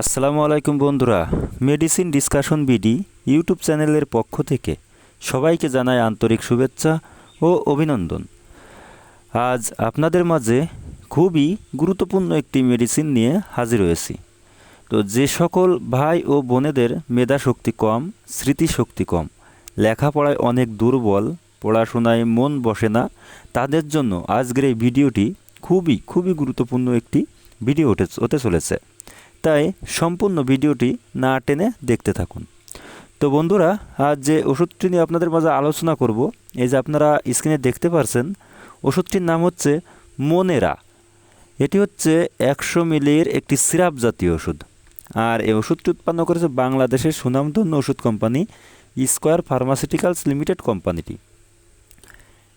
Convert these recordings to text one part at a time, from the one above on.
আসসালামু আলাইকুম বন্ধুরা মেডিসিন ডিসকাশন বিডি ইউটিউব চ্যানেলের পক্ষ থেকে সবাইকে জানাই আন্তরিক শুভেচ্ছা ও অভিনন্দন। আজ আপনাদের মাঝে খুবই গুরুত্বপূর্ণ একটি মেডিসিন নিয়ে হাজির হয়েছি। তো যে সকল ভাই ও বোনেদের মেধা শক্তি কম স্মৃতিশক্তি কম, লেখাপড়ায় অনেক দুর্বল, পড়াশোনায় মন বসে না, তাদের জন্য আজকের এই ভিডিওটি খুবই খুবই গুরুত্বপূর্ণ একটি ভিডিও হতে চলেছে। তাই সম্পূর্ণ ভিডিওটি না টেনে দেখতে থাকুন। তো বন্ধুরা, আজ যে ওষুধটি নিয়ে আপনাদের মাঝে আলোচনা করব, এই যে আপনারা স্ক্রিনে দেখতে পারছেন, ওষুধটির নাম হচ্ছে মনেরা। এটি হচ্ছে একশো মিলির একটি সিরাপ জাতীয় ওষুধ। আর এই ওষুধটি উৎপন্ন করেছে বাংলাদেশের সুনামধন্য ওষুধ কোম্পানি স্কোয়ার ফার্মাসিউটিক্যালস লিমিটেড কোম্পানিটি।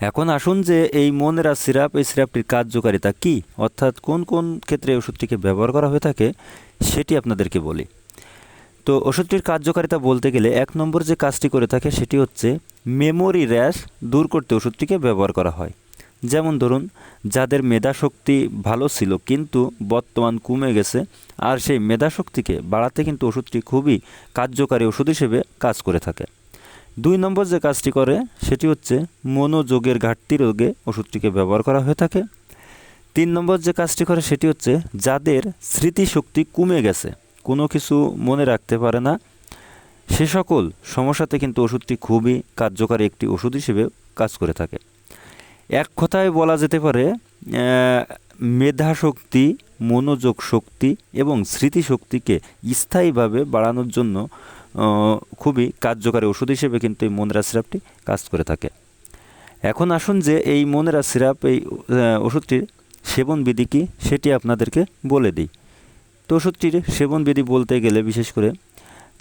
এখন আসুন যে এই মনেরা সিরাপ, এই সিরাপটির কার্যকারিতা কি? অর্থাৎ কোন কোন ক্ষেত্রে ওষুধটিকে ব্যবহার করা হয়ে থাকে, সেটি আপনাদেরকে বলি। তো ওষুধটির কার্যকারিতা বলতে গেলে এক নম্বর যে কাজটি করে থাকে, সেটি হচ্ছে মেমোরি র্যাশ দূর করতে ওষুধটিকে ব্যবহার করা হয়। যেমন ধরুন, যাদের মেধাশক্তি ভালো ছিল কিন্তু বর্তমান কমে গেছে, আর সেই মেধাশক্তিকে বাড়াতে কিন্তু ওষুধটি খুবই কার্যকারী ওষুধ হিসেবে কাজ করে থাকে। দুই নম্বর যে কাজটি করে সেটি হচ্ছে মনোযোগের ঘাটতি রোগে ওষুধটিকে ব্যবহার করা হয়ে থাকে। তিন নম্বর যে কাজটি করে সেটি হচ্ছে যাদের স্মৃতিশক্তি কমে গেছে কোনো কিছু মনে রাখতে পারে না সে সকল সমস্যাতে কিন্তু ওষুধটি খুবই কার্যকারী একটি ওষুধ হিসেবে কাজ করে থাকে। এক কথায় বলা যেতে পারে আহ, মেধাশক্তি মনোযোগ শক্তি এবং স্মৃতিশক্তিকে স্থায়ীভাবে বাড়ানোর জন্য খুবই কার্যকারী ওষুধ হিসেবে কিন্তু এই মনরা সিরাপটি কাজ করে থাকে। এখন আসুন যে এই মনেরা সিরাপ এই ওষুধটির সেবন বিধি কী, সেটি আপনাদেরকে বলে দিই। তো ওষুধটির সেবন বিধি বলতে গেলে বিশেষ করে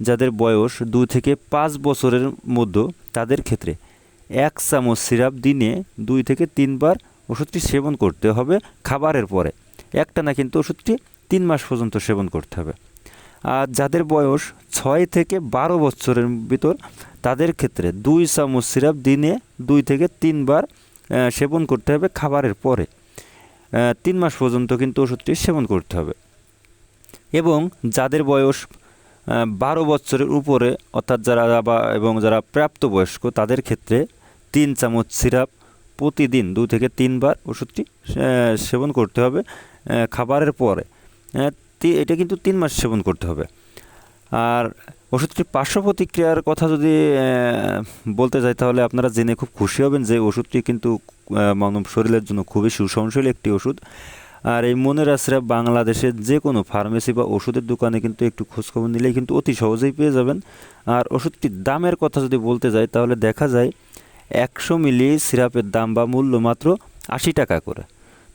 যাদের বয়স দুই থেকে পাঁচ বছরের মধ্যে, তাদের ক্ষেত্রে এক চামচ সিরাপ দিনে দুই থেকে তিনবার ওষুধটি সেবন করতে হবে খাবারের পরে। একটা না কিন্তু ওষুধটি তিন মাস পর্যন্ত সেবন করতে হবে। যাদের বয়স ছয় থেকে বারো বছরের ভিতর, তাদের ক্ষেত্রে দুই চামচ সিরাপ দিনে দুই থেকে তিনবার সেবন করতে হবে খাবারের পরে। তিন মাস পর্যন্ত কিন্তু ওষুধটি সেবন করতে হবে। এবং যাদের বয়স বারো বছরের উপরে, অর্থাৎ যারা বা এবং যারা প্রাপ্তবয়স্ক, তাদের ক্ষেত্রে তিন চামচ সিরাপ প্রতিদিন দু থেকে তিনবার ওষুধটি সেবন করতে হবে খাবারের পরে। এটা কিন্তু তিন মাস সেবন করতে হবে। আর ওষুধটির পার্শ্ব প্রতিক্রিয়ার কথা যদি বলতে যাই তাহলে আপনারা জেনে খুব খুশি হবেন যে ওষুধটি কিন্তু মানব শরীরের জন্য খুবই সুসংশীল একটি ওষুধ। আর এই মনের আশ্রয় বাংলাদেশের যে কোনো ফার্মেসি বা ওষুধের দোকানে কিন্তু একটু খোঁজখবর নিলেই কিন্তু অতি সহজেই পেয়ে যাবেন। আর ওষুধটির দামের কথা যদি বলতে যাই তাহলে দেখা যায় একশো মিলি সিরাপের দাম বা মূল্য মাত্র আশি টাকা করে।